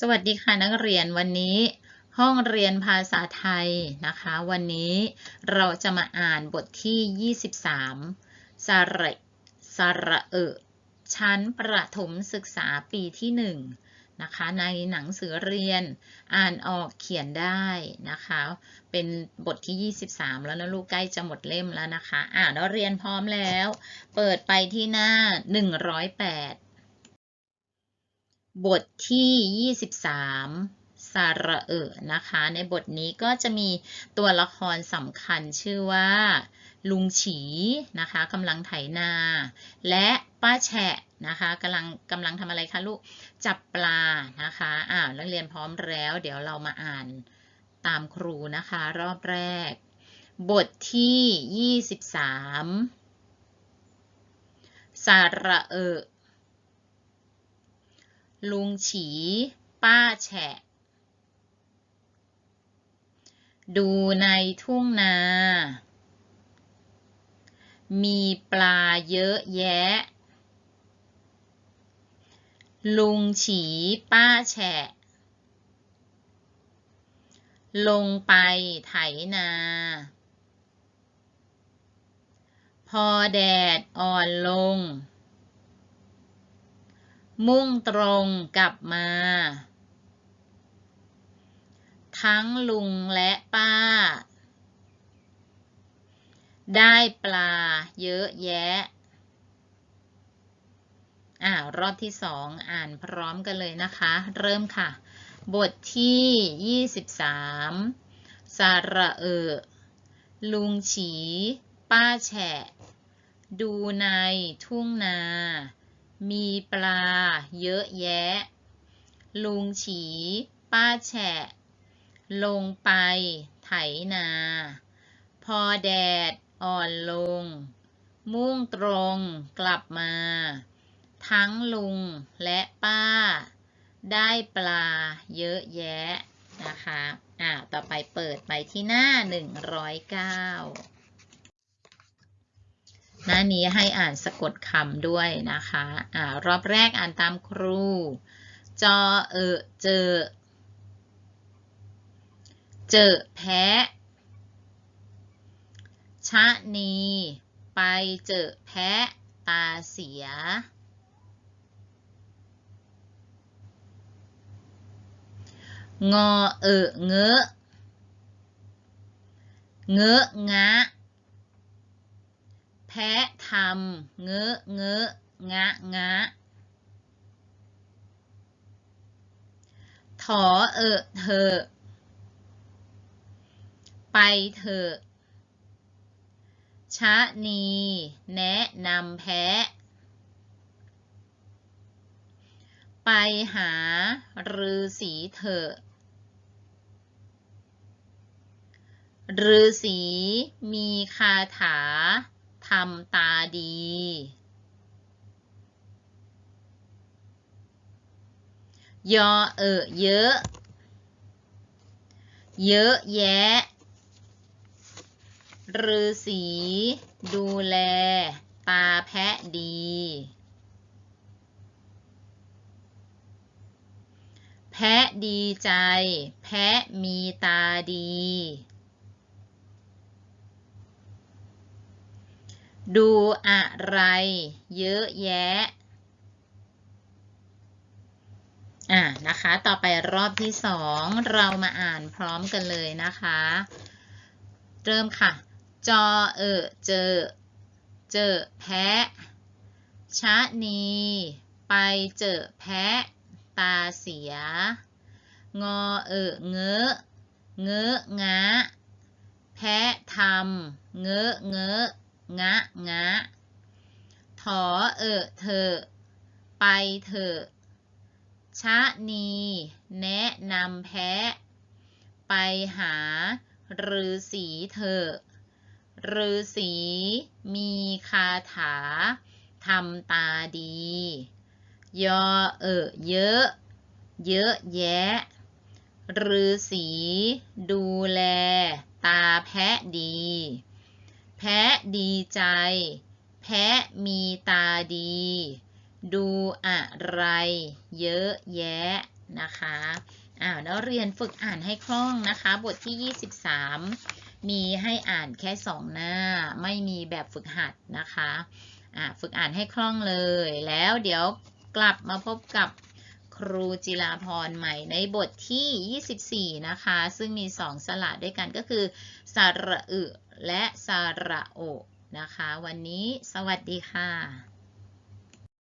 สวัสดีค่ะนักเรียนวันนี้ ห้องเรียนภาษาไทยนะคะ วันนี้เราจะมาอ่านบทที่ 23 สระสระเอะชั้นประถมศึกษาปีที่ 1 นะคะ ในหนังสือเรียนอ่านออกเขียนได้นะคะ เป็นบทที่ 23 แล้วนะลูกใกล้จะหมดเล่มแล้วนะคะ อ่านแล้วเรียนพร้อมแล้ว เปิดไปที่หน้า 108 บทที่ 23 สาระเอะนะคะ ในบทนี้ก็จะมีตัวละครสำคัญชื่อว่า ลุงฉีนะคะกำลังไถนา และป้าแฉะนะคะกำลังกำลังทำอะไรคะลูก จับปลานะคะอ่าวนักเรียนพร้อมแล้ว เดี๋ยวเรามาอ่านตามครูนะคะ รอบแรก บทที่ 23 สาระเอะ ลุงฉี ป้าแฉะ ดูในทุ่งนา มีปลาเยอะแยะ ลุงฉี ป้าแฉะ ลงไปไถนา พอแดดอ่อนลง มุ่งตรงกลับมา ทั้งลุงและป้า ได้ปลาเยอะแยะ อ่ารอบที่สองอ่านพร้อมกันเลยนะคะ เริ่มค่ะ บทที่ 23 สาระเออ ลุงฉี ป้าแฉะ ดูในทุ่งนา มีปลาเยอะแยะ ลุงฉี ป้าแฉะ ลงไปไถนา พอแดดอ่อนลง มุ่งตรงกลับมา ทั้งลุงและป้า ได้ปลาเยอะแยะนะคะ อ่า ต่อไปเปิดไปที่หน้า 109 หน้านี้ให้อ่านสะกดคำด้วยนะคะอ่ารอบแรกอ่านตามครู จอเออเจอ เจอแพะชะนี ไปเจอแพะตาเสีย งอเออเงอะ เงอะงะ แพะทำเงอะเงอะงะงะถอเออเธอ ไปเถอะชะนี แนะนำแพะไปหาฤาษีเถอะฤาษีมีคาถา ทำตาดี ยอเออเยอะ เยอะแยะฤาษีดูแล ตาแพะดี แพะดีใจ แพะมีตาดี ดูอะไรเยอะแยะ อะนะคะ ต่อไปรอบที่สองเรามาอ่านพร้อมกันเลยนะคะ เริ่มค่ะ จอเออเจอ เจอแพะชะนี ไปเจอแพะ ตาเสีย งอเออเงอะเงอะงะ แพะทำเงอะเงอะ งะงะถอเออเธอ ไปเถอะชะนี แนะนำแพะ ไปหาฤาษีเถอะฤาษีมีคาถาทำตาดี ยอเออเยอะ เยอะแยะฤาษีดูแล ตาแพะดี แพะดีใจ แพะมีตาดี ดูอะไร เยอะแยะนะคะอ้าวแล้วเรียนฝึกอ่านให้คล่องนะคะ บทที่ 23 มีให้อ่านแค่ 2 หน้า ไม่มีแบบฝึกหัดนะคะอ่าฝึกอ่านให้คล่องเลย แล้วเดี๋ยวกลับมาพบกับ ครูจิราพรใหม่ในบทที่ 24 นะคะ ซึ่งมี 2 สระด้วยกันก็คือ สระอึ และสระโอนะคะ วันนี้สวัสดีค่ะ